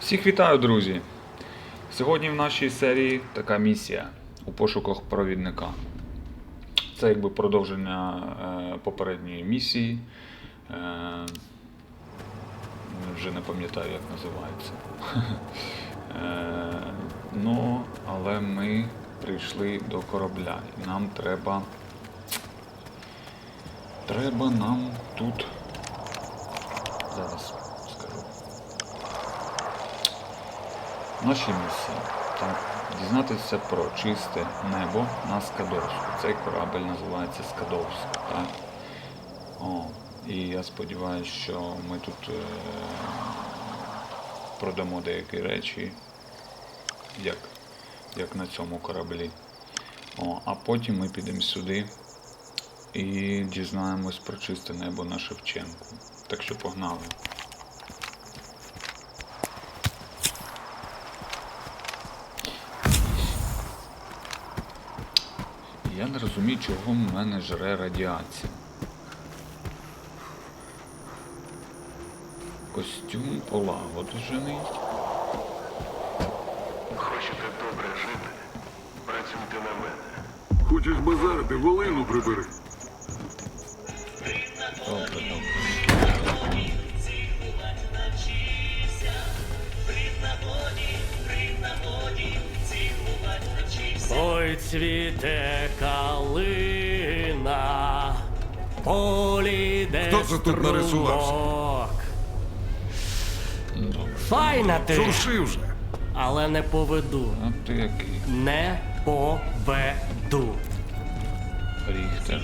Всіх вітаю, друзі! Сьогодні в нашій серії така місія у пошуках провідника. Це якби продовження е, попередньої місії. Е, вже не пам'ятаю, як називається. Е, ну, але ми прийшли до корабля. І нам треба. Треба нам тут. Зараз Наші місії. Так, дізнатися про чисте небо на Скадовську. Цей корабель називається Скадовськ. Так? О, і я сподіваюся, що ми тут е- продамо деякі речі, як, як на цьому кораблі. О, а потім ми підемо сюди і дізнаємось про чисте небо на Шевченку. Так що погнали. Я не розумію, чого в мене жре радіація. Костюм полагоджений. Хочете добре жити? Працюйте на мене. Хочеш базарити, волину прибери. Добре, добре. Ой, цвіте калина, полі де Хто це тут нарисувався? Файна ти, Шурши вже. але не поведу. А ти який? Не поведу. Ріхтер.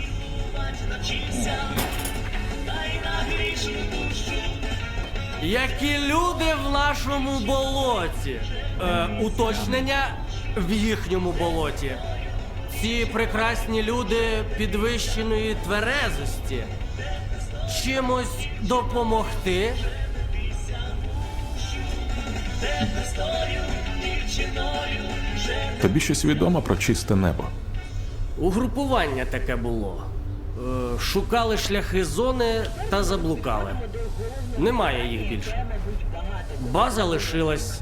Які люди в нашому болоті. Е, уточнення в їхньому болоті. Ці прекрасні люди підвищеної тверезості. Чимось допомогти. Тобі щось відомо про чисте небо. Угрупування таке було. Е, шукали шляхи зони та заблукали. Немає їх більше. База лишилась,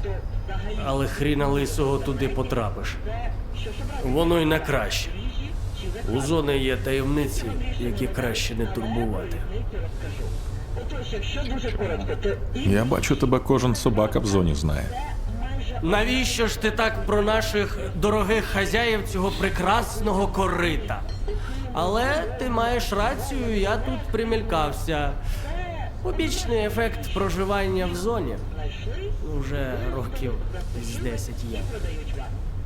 але хріна лисого туди потрапиш. Воно й на краще. У зони є таємниці, які краще не турбувати. Я бачу, тебе кожен собака в зоні знає. Навіщо ж ти так про наших дорогих хазяїв цього прекрасного корита? Але ти маєш рацію, я тут примількався. Побічний ефект проживання в зоні. Уже років з 10 є.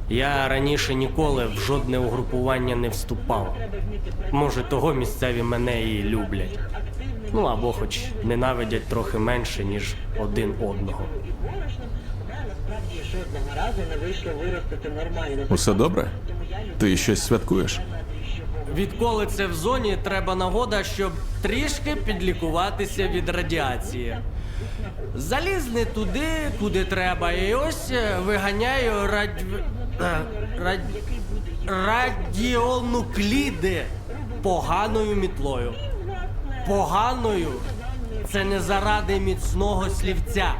Я раніше ніколи в жодне угрупування не вступав. Може, того місцеві мене і люблять. Ну або хоч ненавидять трохи менше, ніж один одного. Усе добре? Ти щось святкуєш? Відколи це в зоні, треба нагода, щоб трішки підлікуватися від радіації. Заліз не туди, куди треба, і ось е, виганяю е, радіонукліди поганою мітлою. Поганою це не заради міцного слівця.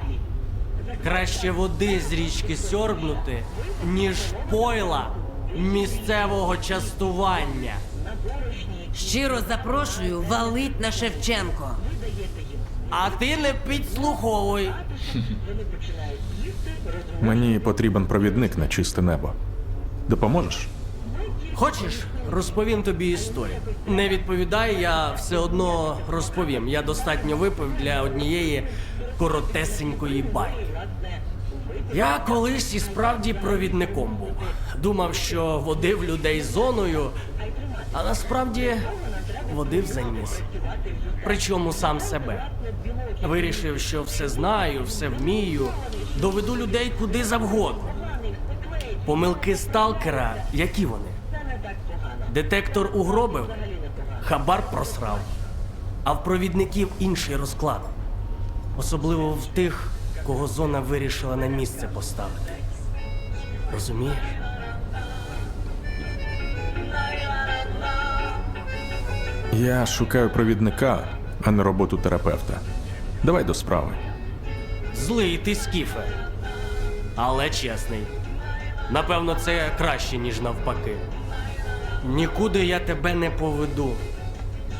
Краще води з річки сьорбнути, ніж пойла місцевого частування. Щиро запрошую валить на Шевченко. А ти не підслуховуй. Мені потрібен провідник на чисте небо. Допоможеш? Хочеш, розповім тобі історію. Не відповідай, я все одно розповім. Я достатньо випив для однієї коротесенької байки. Я колись і справді провідником був. Думав, що водив людей зоною, а насправді водив за ніс. Причому сам себе. Вирішив, що все знаю, все вмію, доведу людей куди завгодно. Помилки сталкера, які вони? Детектор угробив, хабар просрав, а в провідників інший розклад. Особливо в тих, кого зона вирішила на місце поставити. Розумієш? Я шукаю провідника, а не роботу терапевта. Давай до справи. Злий ти, Скіфе. але чесний. Напевно, це краще, ніж навпаки. Нікуди я тебе не поведу.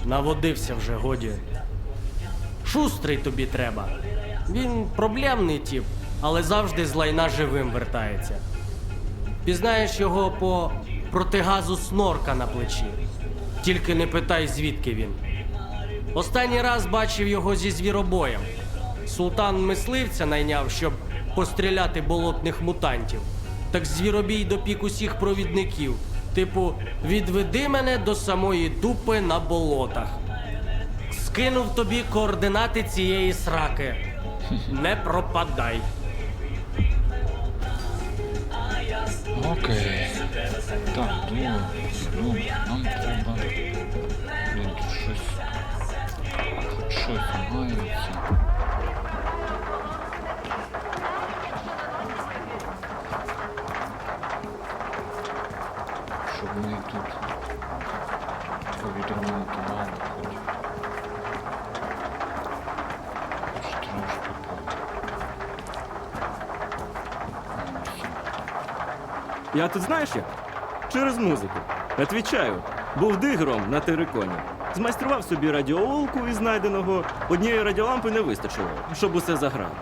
Наводився вже годі. Шустрий тобі треба. Він проблемний тип, але завжди з лайна живим вертається. Пізнаєш його по протигазу снорка на плечі. Тільки не питай, звідки він. Останній раз бачив його зі звіробоєм. Султан мисливця найняв, щоб постріляти болотних мутантів. Так звіробій допік усіх провідників. Типу, відведи мене до самої дупи на болотах. Скинув тобі координати цієї сраки. Не пропадай. Окей. Так, добре, добре. Нам треба. Тут щось. Тут щось мається. Щоб ми тут повідремонтували хоч. Ну. Я тут знаєш як? Через музику. Отвічаю, був дигром на териконі. Змайстрував собі радіоулку із знайденого. Однієї радіолампи не вистачило, щоб усе заграло.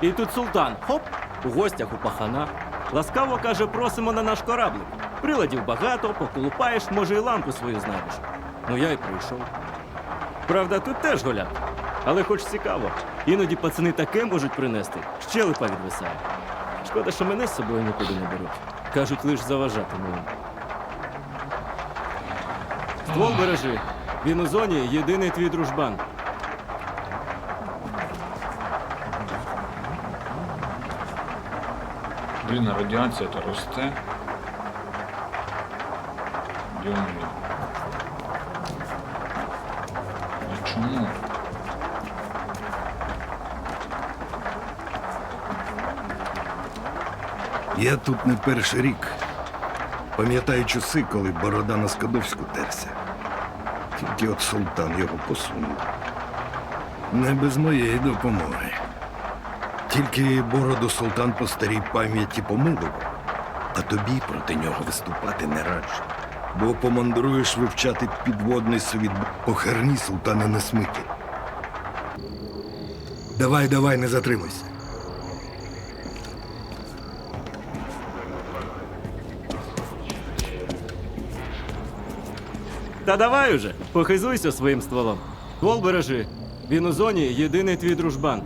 І тут султан, хоп, у гостях у пахана. Ласкаво каже, просимо на наш кораблик. Приладів багато, поколупаєш, може, і лампу свою знайдеш. Ну я й прийшов. Правда, тут теж голяк. Але хоч цікаво, іноді пацани таке можуть принести, щелепа відвисає. Шкода, що мене з собою нікуди не беруть. Кажуть, лиш заважати мені. Ствол бережи. Він у зоні єдиний твій дружбан. Блін, радіація то росте. Йомлю. А чому? Я тут не перший рік. Пам'ятаю часи, коли борода на Скадовську терся. Тільки от султан його посунув. Не без моєї допомоги. Тільки бороду султан по старій пам'яті помилував, а тобі проти нього виступати не раджу. Бо помандруєш вивчати підводний совіт по херні султана не смики. Давай, давай, не затримуйся. Та давай уже, похизуйся своїм стволом. Ствол бережи. Він у зоні єдиний твій дружбан.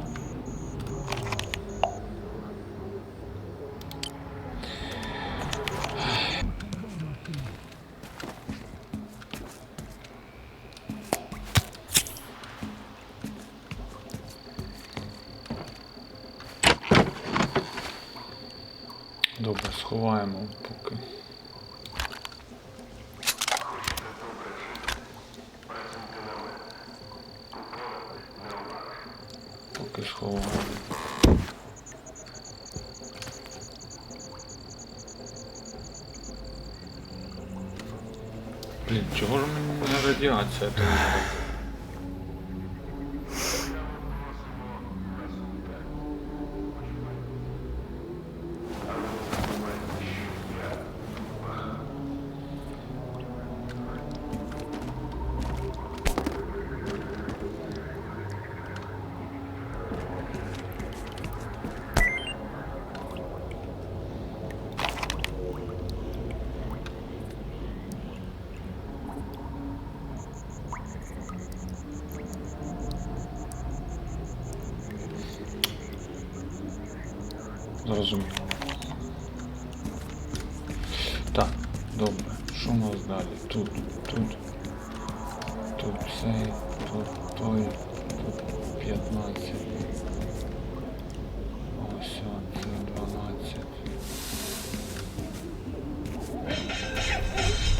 Поки сховаємо. Блін, чого ж мені радіація Зрозуміло. Так, добре. Що у нас далі? Тут, тут. Тут цей, тут той, тут 15. Ось о, це 12.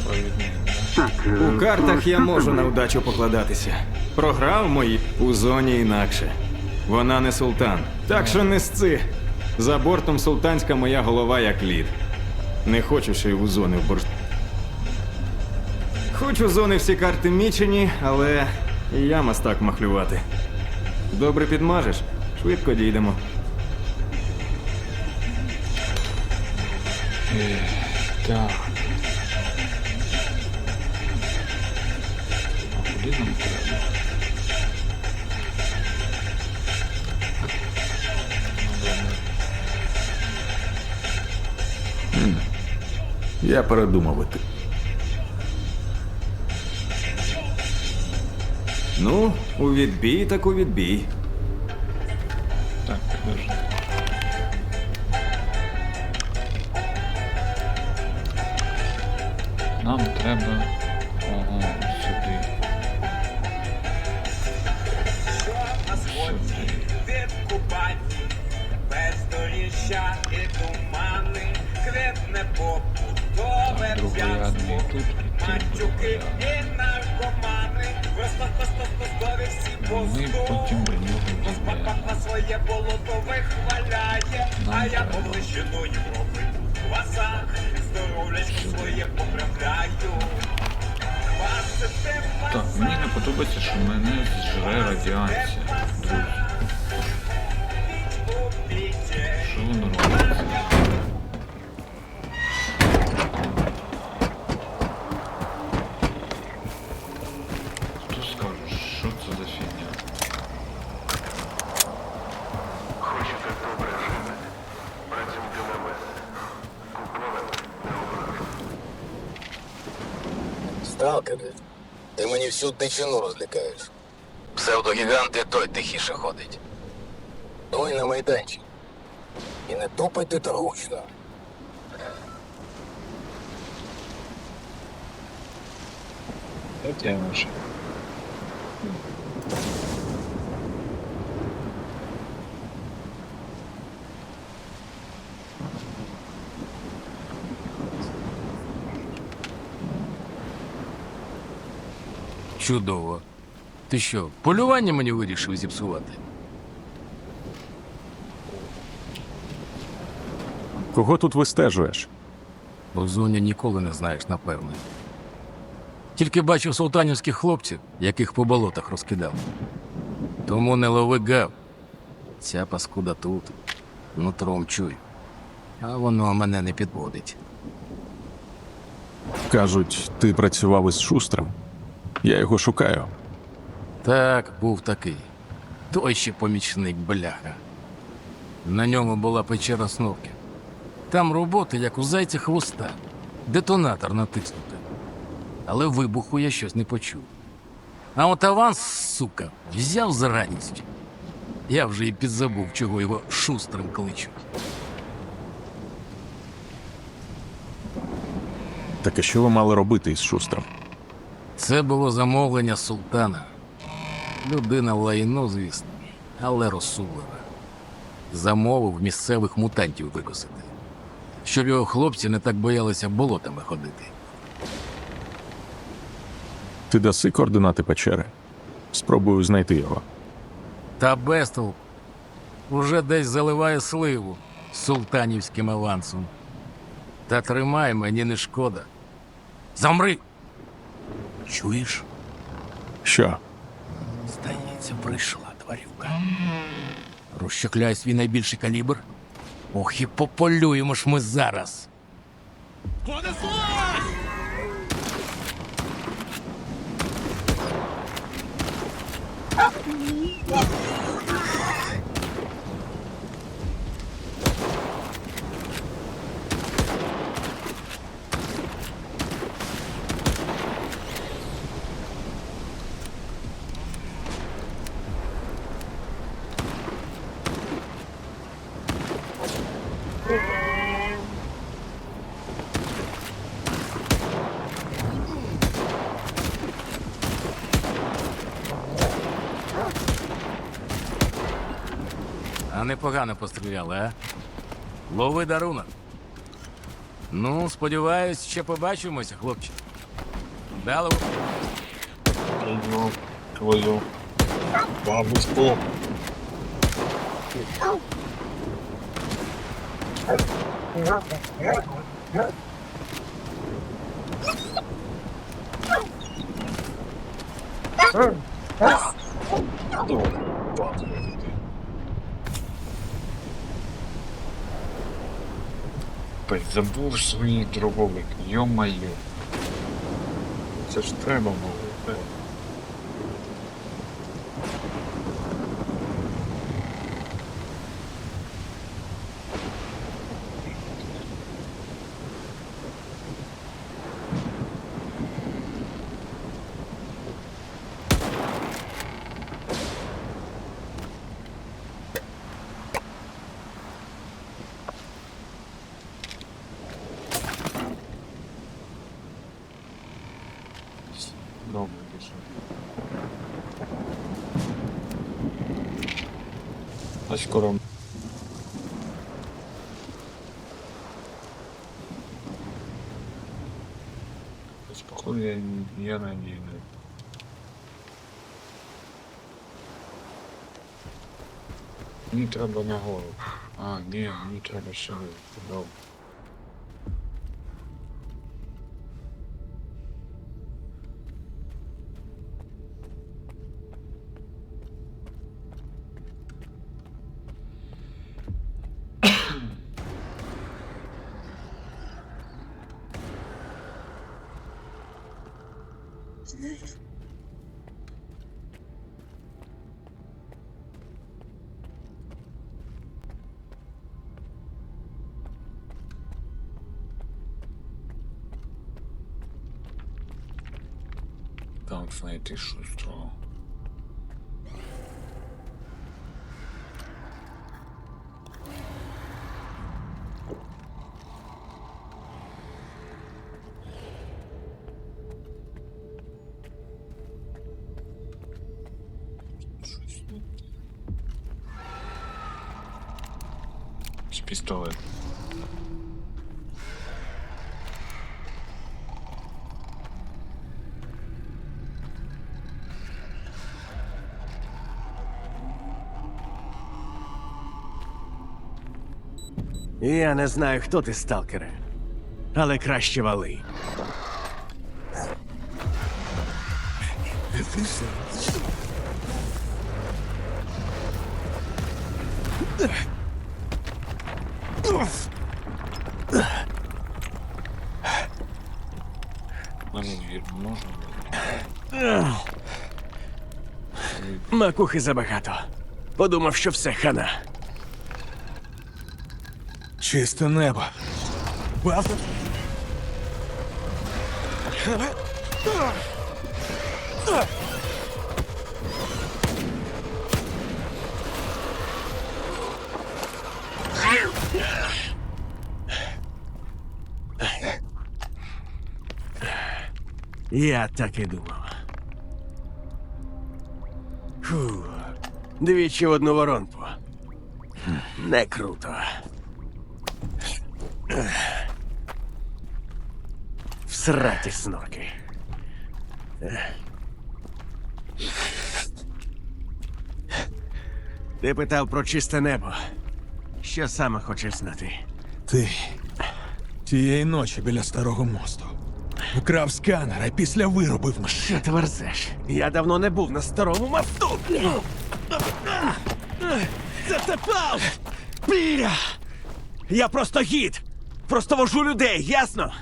Провідник, да? У картах я можу на удачу покладатися. Програв мої у зоні інакше. Вона не султан. Так що не сци. За бортом султанська моя голова як лід. Не хочу ще й у зони в борщ. Хоч у зони всі карти мічені, але і я мастак махлювати. Добре підмажеш, швидко дійдемо. Так. Куди нам треба? Я передумав іти. Ну, у відбій так у відбій. Так, подожди. Нам треба. Ого, сюди. Сюди. Бездоріжжя і тумани, квітне Так, другорядний тут тут другорядний. Ми потім до нього дійдемо. Нам треба. Так, мені не подобається, що мене зжре радіація, друзі. Що воно робиться? Сталкере, ти мені всю дичину розлікаєш. Псевдогігант і той тихіше ходить. Той на майданчик. І не тупайте та гучно. Чудово. Ти що, полювання мені вирішив зіпсувати? Кого тут вистежуєш? У зоні ніколи не знаєш, напевне. Тільки бачив султанівських хлопців, яких по болотах розкидав. Тому не лови гав. Ця паскуда тут. Нутром чуй. А воно мене не підводить. Кажуть, ти працював із шустрим. Я його шукаю. Так, був такий. Той ще помічник бляха. На ньому була печера сновки. Там роботи, як у зайця хвоста. Детонатор натиснути. Але вибуху я щось не почув. А от аванс, сука, взяв за радістю. Я вже і підзабув, чого його шустрим кличуть. Так і що ви мали робити із шустрим? Це було замовлення султана. Людина лайно, звісно, але розсудлива. Замовив місцевих мутантів викосити, щоб його хлопці не так боялися болотами ходити. Ти даси координати печери? Спробую знайти його. Та Бестол уже десь заливає сливу султанівським авансом. Та тримай, мені не шкода. Замри! Чуєш? Що? Здається, прийшла тварюка. Розчекляй свій найбільший калібр. Ох, і пополюємо ж ми зараз. А непогано постріляли, а? Лови дарунок. Ну, сподіваюсь, ще побачимося, хлопче. Дало. Твою бабуську. Бабуську. Капець, забув свій дробовик. Йо-моє. Це ж треба було. так. Добре, пішов. А скоро. Походу я, я надію. Мені треба нагору. А, ні, мені треба сюди. Добре. Так, знайти шустрого. Щось пістолет. Я не знаю, хто ти, сталкере, але краще вали. Макухи забагато. Подумав, що все хана. Чисте небо. Я так і думав. Фу. Двічі в одну воронку. Не круто. Всраті снорки. Ти питав про чисте небо. Що саме хочеш знати? Ти тієї ночі біля старого мосту. Вкрав сканер, а після виробив машину. Що ти верзеш? Я давно не був на старому мосту. Це тепер! Біля! Я просто гід! Просто вожу людей, ясно?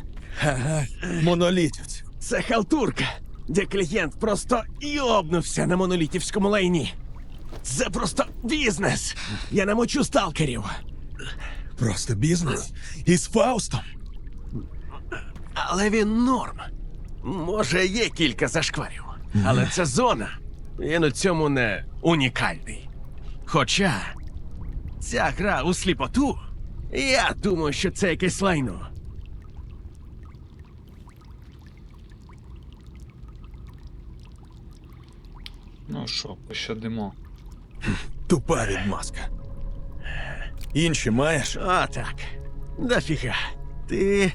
Ага, монолітівці. Це халтурка, де клієнт просто йобнувся на монолітівському лайні. Це просто бізнес. Я намочу сталкерів. Просто бізнес. Із Фаустом. Але він норм. Може, є кілька зашкварів. Але це зона. Він у цьому не унікальний. Хоча ця гра у сліпоту, я думаю, що це якесь лайно. Ну що, пощадимо. Тупа відмазка. Інші маєш? А так. Дофіга. Ти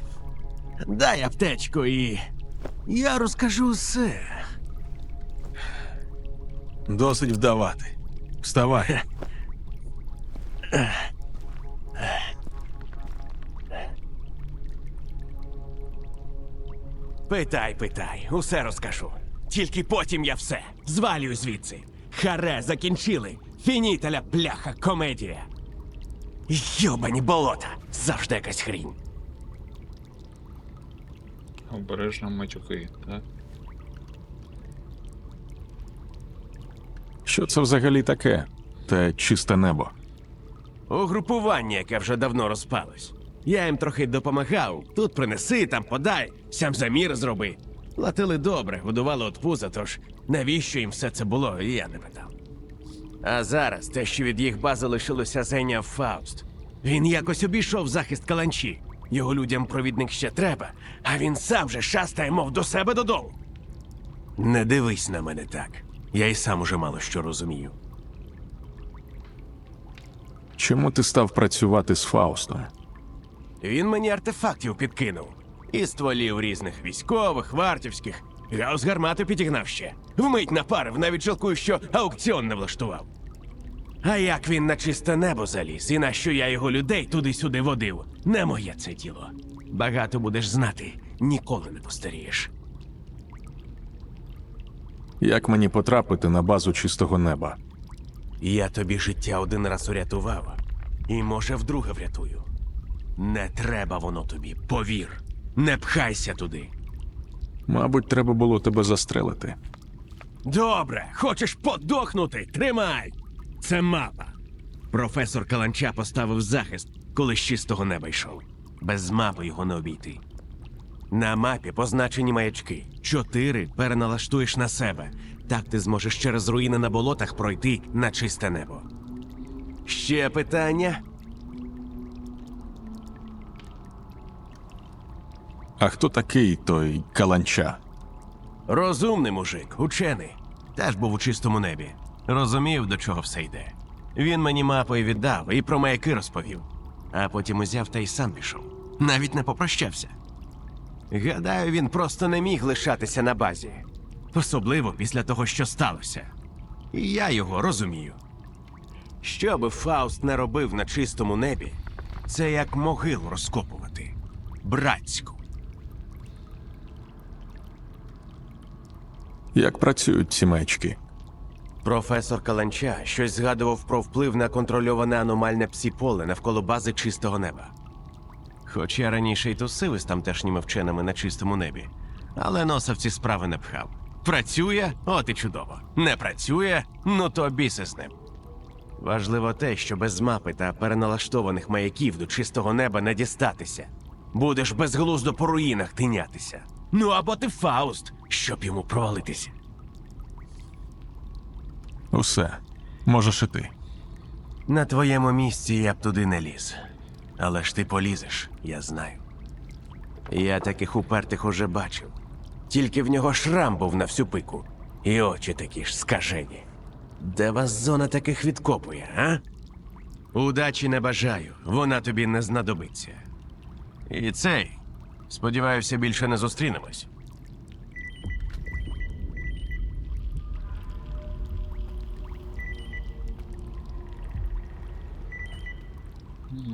дай аптечку і. Я розкажу все. Досить вдавати. Вставай. Питай, питай, усе розкажу. Тільки потім я все. Звалюю звідси. Харе, закінчили. Фініталя, бляха, комедія. Йобані болота. Завжди якась хрінь. Обережно матюки, так? Що це взагалі таке? Те чисте небо. Угрупування, яке вже давно розпалось. Я їм трохи допомагав. Тут принеси, там подай, сам замір зроби. Платили добре, годували от пуза, тож навіщо їм все це було, я не питав. А зараз те, що від їх бази лишилося, зайняв Фауст. Він якось обійшов захист каланчі. Його людям провідник ще треба, а він сам же шастає, мов до себе додому. Не дивись на мене так. Я й сам уже мало що розумію. Чому ти став працювати з Фаустом? Він мені артефактів підкинув. І стволів різних військових, вартівських. Гаус гармату підігнав ще. Вмить напарив, навіть жалкую, що аукціон не влаштував. А як він на чисте небо заліз, і на що я його людей туди-сюди водив, не моє це діло. Багато будеш знати, ніколи не постарієш. Як мені потрапити на базу чистого неба? Я тобі життя один раз урятував, і може вдруге врятую. Не треба воно тобі, повір. Не пхайся туди. Мабуть, треба було тебе застрелити. Добре, хочеш подохнути? Тримай! Це мапа. Професор Каланча поставив захист, коли з чистого неба йшов. Без мапи його не обійти. На мапі позначені маячки. Чотири переналаштуєш на себе. Так ти зможеш через руїни на болотах пройти на чисте небо. Ще питання? А хто такий той каланча? Розумний мужик, учений. Теж був у чистому небі. Розумів, до чого все йде. Він мені мапу і віддав, і про маяки розповів. А потім узяв та й сам пішов. Навіть не попрощався. Гадаю, він просто не міг лишатися на базі. Особливо після того, що сталося. І я його розумію. Що би Фауст не робив на чистому небі, це як могилу розкопувати. Братську. Як працюють ці маячки? Професор Каланча щось згадував про вплив на контрольоване аномальне псіполе навколо бази чистого неба. Хоч я раніше й тусив із тамтешніми вченими на чистому небі, але носа в ці справи не пхав. Працює, от і чудово. Не працює, ну то біси з ним. Важливо те, що без мапи та переналаштованих маяків до чистого неба не дістатися. Будеш безглуздо по руїнах тинятися. Ну або ти Фауст, щоб йому провалитися. Усе. Можеш іти. На твоєму місці я б туди не ліз. Але ж ти полізеш, я знаю. Я таких упертих уже бачив. Тільки в нього шрам був на всю пику. І очі такі ж скажені. Де вас зона таких відкопує, а? Удачі не бажаю, вона тобі не знадобиться. І цей. Сподіваюся, більше не зустрінемось.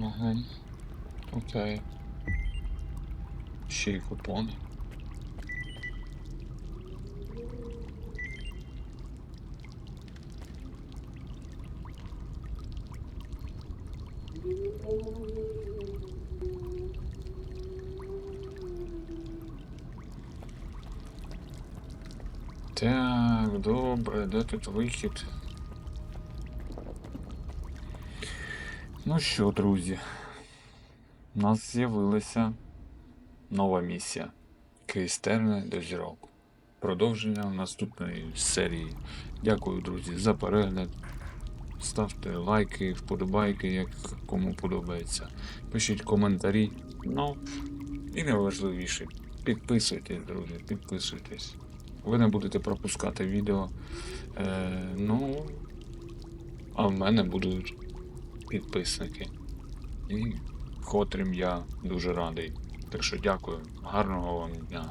Ага. Окей. Ще й купони. Добре, де тут вихід? Ну що, друзі, у нас з'явилася нова місія. Кейстерне до зірок. Продовження наступної серії. Дякую, друзі, за перегляд. Ставте лайки, вподобайки, як кому подобається. Пишіть коментарі. Ну, і найважливіше, підписуйтесь, друзі, підписуйтесь. Ви не будете пропускати відео. Е, ну, а в мене будуть підписники. І котрим я дуже радий. Так що дякую, гарного вам дня.